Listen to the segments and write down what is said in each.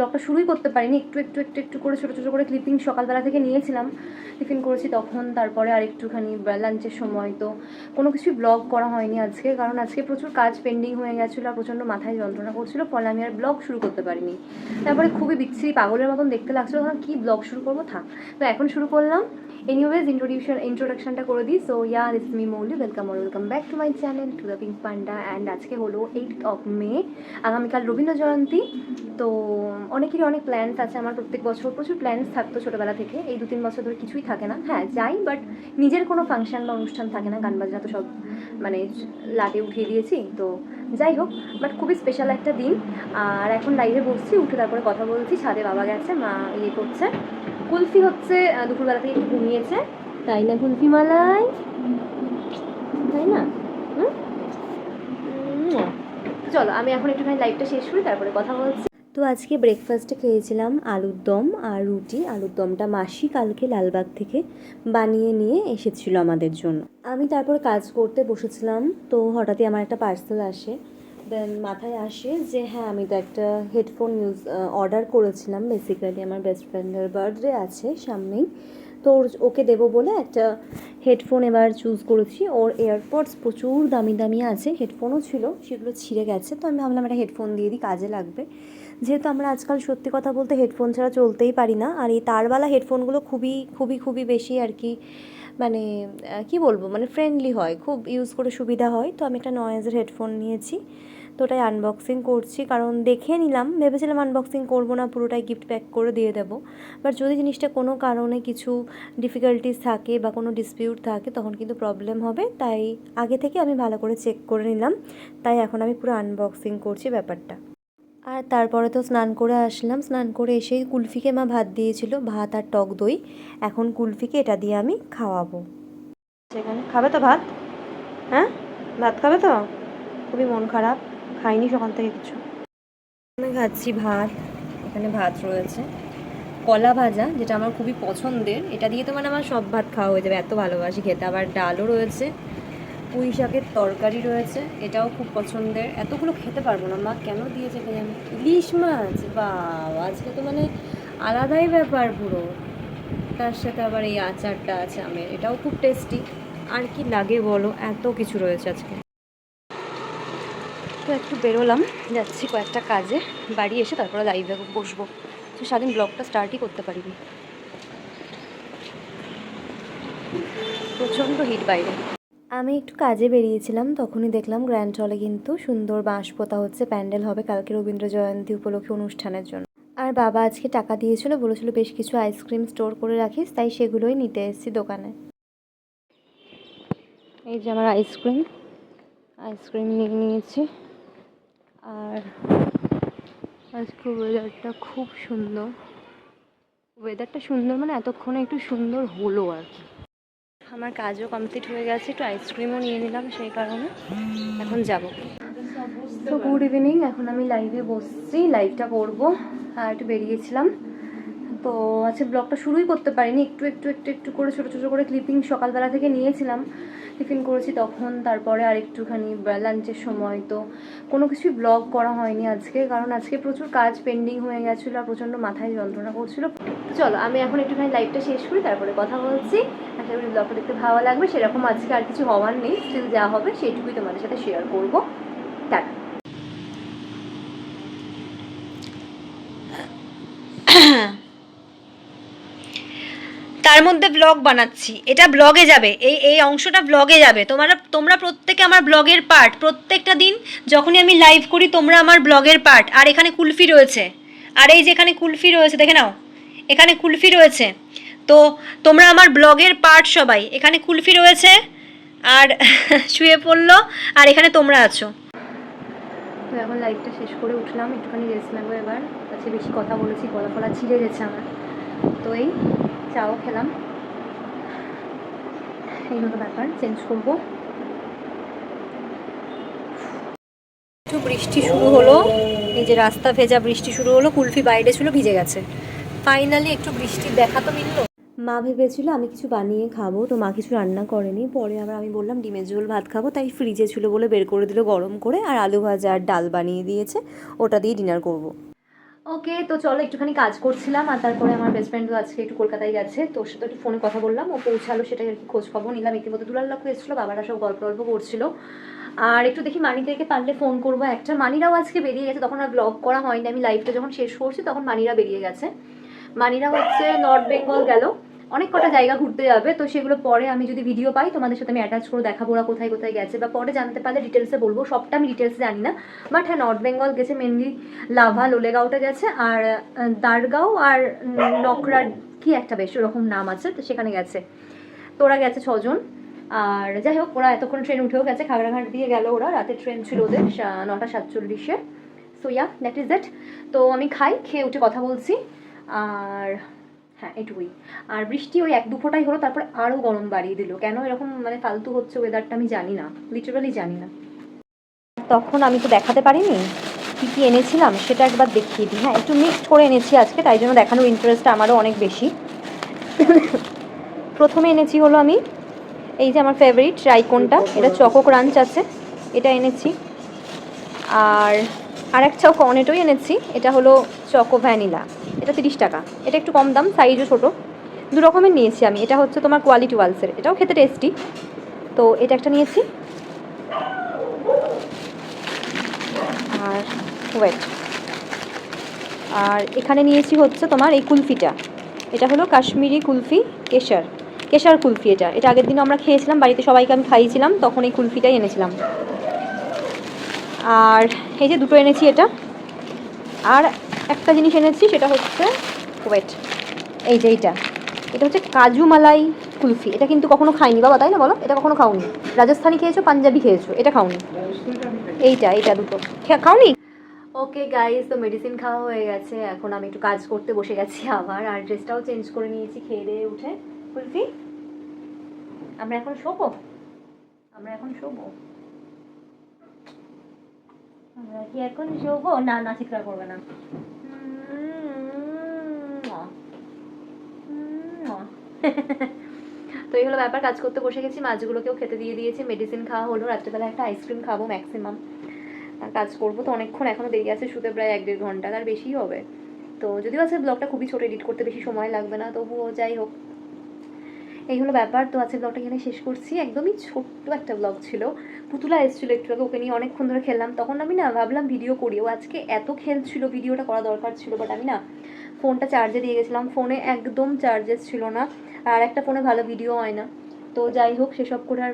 ব্লগটা শুরুই করতে পারিনি। একটু একটু একটু একটু করে, ছোটো ছোটো করে ক্লিপিং সকালবেলা থেকে নিয়েছিলাম। টিফিন করেছি তখন, তারপরে আর একটুখানি লাঞ্চের সময়। তো কোনো কিছুই ব্লগ করা হয়নি আজকে, কারণ আজকে প্রচুর কাজ পেন্ডিং হয়ে গেছিল আর প্রচণ্ড মাথায় যন্ত্রণা করছিল, ফলে আমি আর ব্লগ শুরু করতে পারিনি। তারপরে খুবই বিচ্ছিরি পাগলের মতন দেখতে লাগছিল তখন কী ব্লগ শুরু করব, থাক। তো এখন শুরু করলাম। এনিওয়েজ ইন্ট্রোডিউশন ইন্ট্রোডাকশনটা করে দিই। So yeah this me Mouli welcome or welcome back to my channel to the Pink Panda and আজকে হলো এইট অফ মে আগামীকাল রবীন্দ্র জয়ন্তী। তো অনেকেরই অনেক প্ল্যান্স আছে, আমার প্রত্যেক বছর প্রচুর প্ল্যান্স থাকতো ছোটোবেলা থেকে। এই দু তিন বছর ধরে কিছুই থাকে না। হ্যাঁ যাই বাট নিজের কোনো ফাংশন বা অনুষ্ঠান থাকে না, গান বাজনা তো সব মানে লাটে উঠিয়ে দিয়েছি, তো যাই হোক বাট খুবই স্পেশাল একটা দিন। আর এখন লাইভে বসছি, উঠে তারপরে কথা বলছি, ছাদে বাবা গেছে, মা ইয়ে করছে। কুলফি হচ্ছে দুপুরবেলা থেকে একটু ঘুমিয়েছে। তাই না কুলফি মালাই তাই না? চলো, আমি এখন একটুখানি লাইভটা শেষ করি, তারপরে কথা বলছি। তো আজকে ব্রেকফাস্টে খেয়েছিলাম আলুর দম আর রুটি। আলুর দমটা মাসি কালকে লালবাগ থেকে বানিয়ে নিয়ে এসেছিল আমাদের জন্য। আমি তারপর কাজ করতে বসেছিলাম, তো হঠাৎই আমার একটা পার্সেল আসে। দেন মাথায় আসে যে হ্যাঁ আমি তো একটা হেডফোন ইউজ অর্ডার করেছিলাম। বেসিক্যালি আমার বেস্ট ফ্রেন্ডের বার্থডে আছে সামনেই। তো ওকে দেবো বলে একটা হেডফোন এবার চুজ করেছি। ওর এয়ারপডস প্রচুর দামি দামি আছে হেডফোনও ছিল, সেগুলো ছিঁড়ে গেছে। তো আমি ভাবলাম একটা হেডফোন দিয়ে দিই, কাজে লাগবে। যেহেতু আমরা আজকাল সত্যি কথা বলতে হেডফোন ছাড়া চলতেই পারি না, আর এই তারওয়ালা হেডফোনগুলো খুবই খুবই খুবই বেশি আর কি মানে কি বলব মানে ফ্রেন্ডলি হয়, খুব ইউজ করে সুবিধা হয়। তো আমি একটা নয়েজের হেডফোন নিয়েছি, তো ওটাই আনবক্সিং করছি, কারণ দেখে নিলাম, ভেবেছিলাম আনবক্সিং করব না, পুরোটাই গিফট প্যাক করে দিয়ে দেবো। বাট যদি জিনিসটা কোনো কারণে কিছু ডিফিকাল্টিস থাকে বা কোনো ডিসপিউট থাকে, তখন কিন্তু প্রবলেম হবে। তাই আগে থেকে আমি ভালো করে চেক করে নিলাম, তাই এখন আমি পুরো আনবক্সিং করছি ব্যাপারটা। আর তারপরে তো স্নান করে আসলাম। স্নান করে এসেই কুলফিকে মা ভাত দিয়েছিল ভাত আর টক দই। এখন কুলফিকে এটা দিয়ে আমি খাওয়াবো। সেখানে খাবে তো ভাত? হ্যাঁ? ভাত খাবে তো? খুবই মন খারাপ। খাইনি সকাল থেকে কিছু। আমি খাচ্ছি ভাত। এখানে ভাত রয়েছে। কলা ভাজা যেটা আমার খুবই পছন্দের। এটা দিয়ে তো মানে আমার সব ভাত খাওয়া হয়ে যাবে। এত ভালোবাসি খেতে। আবার ডালও রয়েছে। পুঁই শাকের তরকারি রয়েছে, এটাও খুব পছন্দের। এতগুলো খেতে পারব না, মা কেন দিয়েছে কে জানি ইলিশ মাছ বা আজকে তো মানে আলাদাই ব্যাপার পুরো। তার সাথে আবার এই আচারটা আছে, আমের। এটাও খুব টেস্টি আর কি লাগে বলো? এত কিছু রয়েছে আজকে। তো একটু বেরোলাম, যাচ্ছি কয়েকটা কাজে। বাড়ি এসে তারপরে লাইভে বসবো। তো সারাদিন ব্লগটা স্টার্টই করতে পারিনি প্রচণ্ড হিট বাইরে। আমি একটু কাজে বেরিয়েছিলাম, তখনই দেখলাম গ্র্যান্ড হলে কিন্তু সুন্দর বাঁশ পোতা হচ্ছে প্যান্ডেল হবে কালকে রবীন্দ্র জয়ন্তী উপলক্ষে অনুষ্ঠানের জন্য। আর বাবা আজকে টাকা দিয়েছিল, বলেছিল বেশ কিছু আইসক্রিম স্টোর করে রাখিস, তাই সেগুলোই নিতে এসেছি দোকানে। এই যে আমার আইসক্রিম আইসক্রিম নিয়ে নিয়েছি। আর আজকে ওয়েদারটা খুব সুন্দর। ওয়েদারটা সুন্দর মানে এতক্ষণে একটু সুন্দর হলো আর কি। আমার কাজও কমপ্লিট হয়ে গেছে, একটু আইসক্রিমও নিয়ে নিলাম সেই কারণে। এখন যাব। তো গুড ইভিনিং এখন আমি লাইভে বসছি লাইভটা করব। আর একটু বেরিয়েছিলাম। তো আজকে ব্লগটা শুরুই করতে পারিনি। একটু একটু একটু একটু করে, ছোটো ছোটো করে ক্লিপিং সকালবেলা থেকে নিয়েছিলাম। টিফিন করেছি তখন, তারপরে আর একটুখানি লাঞ্চের সময়। তো কোনো কিছুই ব্লগ করা হয়নি আজকে, কারণ আজকে প্রচুর কাজ পেন্ডিং হয়ে গেছিল আর প্রচণ্ড মাথায় যন্ত্রণা করছিল। চলো, আমি এখন একটুখানি লাইভটা শেষ করি, তারপরে কথা বলছি। আশা করি ব্লগটা দেখতে ভালো লাগবে, সেরকম আজকে আর কিছু হওয়ার নেই স্টিল যা হবে, সেইটুকুই তোমাদের সাথে শেয়ার করব টাটা তার মধ্যে ব্লগ বানাচ্ছি। এটা ব্লগে যাবে। এই এই অংশটা ব্লগে যাবে। তোমরা তোমরা প্রত্যেকে আমার ব্লগের পার্ট প্রত্যেকটা দিন যখনই আমি লাইভ করি, তোমরা আমার ব্লগের পার্ট আর এখানে কুলফি রয়েছে। আর এই যে এখানে কুলফি রয়েছে, দেখে নাও। এখানে কুলফি রয়েছে। তো তোমরা আমার ব্লগের পার্ট সবাই, এখানে কুলফি রয়েছে, আর শুয়ে পড়ল, আর এখানে তোমরা আছো। তো এখন লাইভটা শেষ করে উঠলাম, একটুখানি রেস্ট নেব এবার। আজকে বেশি কথা বলেছি, গলা ফলা ছিঁড়ে গেছে আমার। তো এই চাও খেলাম। এই হলো ব্যাপার চেঞ্জ করব। একটু বৃষ্টি শুরু হলো, এই যে রাস্তা ভেজা বৃষ্টি শুরু হলো, কুলফি বাইরে ছিল, ভিজে গেছে। ফাইনালি একটু বৃষ্টির দেখা তো মিললো। মা ভেবেছিল আমি কিছু বানিয়ে খাব, তো মা কিছু রান্না করেনি। পরে আবার আমি বললাম, ডিমের ঝোল ভাত খাব, তাই ফ্রিজে ছিল বলে বের করে দিল গরম করে, আর আলু ভাজা আর ডাল বানিয়ে দিয়েছে। ওটা দিয়ে ডিনার করব। ওকে, তো চলো একটুখানি কাজ করছিলাম আর তারপরে আমার বেস্ট ফ্রেন্ডও আজকে একটু কলকাতায় গেছে তোর সাথে একটু ফোনে কথা বললাম, ও পৌঁছালো সেটাই আর কি খোঁজ খবর নিলাম। ইতিমধ্যে দুলাল লক্ষ্য এসেছিল, বাবারা সব গল্প গল্প করছিল। আর একটু দেখি মানিদেরকে পারলে ফোন করব একটা। মানিরাও আজকে বেরিয়ে গেছে, তখন আর ব্লগ করা হয়নি, আমি লাইভটা যখন শেষ করছি তখন মানিরা বেরিয়ে গেছে। মানিরা হচ্ছে নর্থ বেঙ্গল গেল। অনেক কটা জায়গা ঘুরতে যাবে তো সেগুলো পরে আমি যদি ভিডিও পাই তোমাদের সাথে আমি অ্যাটাচ করে দেখাবো ওরা কোথায় কোথায় গেছে বা পরে জানতে পারলে ডিটেলসে বলব সবটা আমি ডিটেলসে জানি না। বাট হ্যাঁ নর্থ বেঙ্গল গেছে মেনলি লাভা লোলেগাঁওটা গেছে আর দারগাঁও আর উম, নকরার কি একটা বেশ ওরকম নাম আছে তো সেখানে গেছে। তো ওরা গেছে ছজন। আর যাই হোক ওরা এতক্ষণ ট্রেন উঠেও গেছে খাগড়াঘাট দিয়ে গেল ওরা রাতে ট্রেন ছিল ওদের নটা সাতচল্লিশে। So yeah that is that তো আমি খাই খেয়ে উঠে কথা বলছি। আর হ্যাঁ এটুকুই। আর বৃষ্টি ওই এক দুফোটাই হলো, তারপর আরও গরম বাড়িয়ে দিল। কেন এরকম মানে ফালতু হচ্ছে ওয়েদারটা আমি জানি না লিটারালি জানি না। তখন আমি তো দেখাতে পারিনি, কী কী এনেছিলাম সেটা একবার দেখিয়ে দিই। হ্যাঁ একটু মিক্সড করে এনেছি আজকে, তাই জন্য দেখানোর ইন্টারেস্ট আমারও অনেক বেশি। প্রথমে এনেছি হলো আমি, এই যে আমার ফেভারিট রাইকনটা, এটা চকো ক্রাঞ্চ আছে, এটা এনেছি। আর আর একটাও কর্নেটোই এনেছি, এটা হলো চকো ভ্যানিলা এটা তিরিশ টাকা। এটা একটু কম দাম সাইজও ছোটো। দু রকমের নিয়েছি আমি। এটা হচ্ছে তোমার কোয়ালিটি ওয়ালসের এটাও খেতে টেস্টি তো এটা একটা নিয়েছি। আর ওয়েট আর এখানে নিয়েছি হচ্ছে তোমার এই কুলফিটা। এটা হলো কাশ্মীরি কুলফি, কেশার। কেশার কুলফি এটা। এটা আগের দিন আমরা খেয়েছিলাম, বাড়িতে সবাইকে আমি খাইয়েছিলাম, তখন এই কুলফিটাই এনেছিলাম। আর এই যে দুটো এনেছি এটা। আর একটা জিনিস এনেছি, সেটা হচ্ছে ওয়েট এই যে এইটা। এটা হচ্ছে কাজু মালাই কুলফি। এটা কিন্তু কখনো খাইনি বাবা, তাই না বলো? এটা কখনো খাওনি। রাজস্থানি খেয়েছো, পাঞ্জাবি খেয়েছো, এটা খাওনি। এইটা এইটা দুটো। খাওনি? ওকে গাইজ তো মেডিসিন খাওয়া হয়ে গেছে। এখন আমি একটু কাজ করতে বসে গেছি আবার, আর ড্রেসটাও চেঞ্জ করে নিয়েছি, খেয়ে দিয়ে উঠে। কুলফি, আমরা এখন শোবো? আমরা এখন শোবো? আমরা কি এখন শোবো? না না চিৎকার করবে না। তো এই হলো ব্যাপার, কাজ করতে বসে গেছি, মাছগুলোকেও খেতে দিয়ে দিয়েছি মেডিসিন খাওয়া হলো, রাত্রেবেলা একটা আইসক্রিম খাব ম্যাক্সিমাম আর কাজ করব তো অনেকক্ষণ এখনও দেরি আছে, শুতে প্রায় এক দেড় ঘণ্টা, তার বেশিই হবে। তো যদিও আজকে ব্লগটা খুবই ছোটো এডিট করতে বেশি সময় লাগবে না, তবুও যাই হোক। এই হলো ব্যাপার। তো আজকে ব্লগটা এখানে শেষ করছি। একদমই ছোট্ট একটা ব্লগ ছিল। পুতুলা এসেছিল একটু আগে, ওকে নিয়ে অনেকক্ষণ ধরে খেললাম। তখন আমি না ভাবলাম ভিডিও করি ও আজকে এত খেলছিল ভিডিওটা করা দরকার ছিল বাট আমি না ফোনটা চার্জে দিয়ে গেছিলাম। ফোনে একদম চার্জেস ছিল না। আর একটা ফোনে ভালো ভিডিও হয় না। তো যাই হোক, সেসব করে আর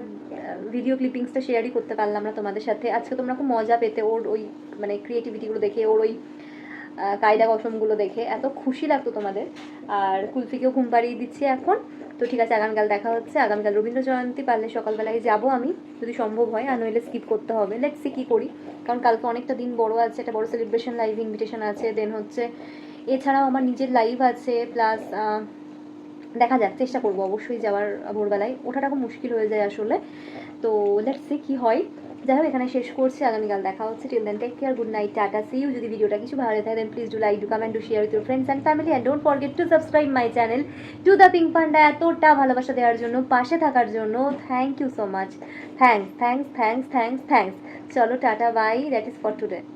ভিডিও ক্লিপিংসটা শেয়ারই করতে পারলাম না তোমাদের সাথে। আজকে তোমরা খুব মজা পেতে ওর ওই মানে ক্রিয়েটিভিটিগুলো দেখে, ওর ওই কায়দা কসমগুলো দেখে। এত খুশি লাগতো তোমাদের। আর কুলফিকেও ঘুম পাড়িয়ে দিচ্ছি এখন। তো ঠিক আছে, আগামীকাল দেখা হচ্ছে। আগামীকাল রবীন্দ্র জয়ন্তী পারলে সকালবেলায় যাব আমি। যদি সম্ভব হয়, আর নইলে স্কিপ করতে হবে। লেটস সি কী করি। কারণ কালকে অনেকটা দিন বড় আছে, একটা বড় সেলিব্রেশন লাইভ ইনভিটেশন আছে। দেন হচ্ছে, এছাড়াও আমার নিজের লাইভ আছে। প্লাস দেখা যাক, চেষ্টা করব অবশ্যই যাওয়ার ভোরবেলায়। ওঠাটা খুব মুশকিল হয়ে যায় আসলে। তো লেটস সি কী হয়। যাই হোক এখানে শেষ করছি। আগামীকাল দেখা হচ্ছে। Till then take care good night tata see you যদি ভিডিওটা কিছু ভালো লাগে then please do like do comment do share with your friends and family and don't forget to subscribe my channel to the Pink Panda এতটা ভালোবাসা দেওয়ার জন্য, পাশে থাকার জন্য thank you so much thanks thanks thanks thanks thanks চলো tata bye that is for today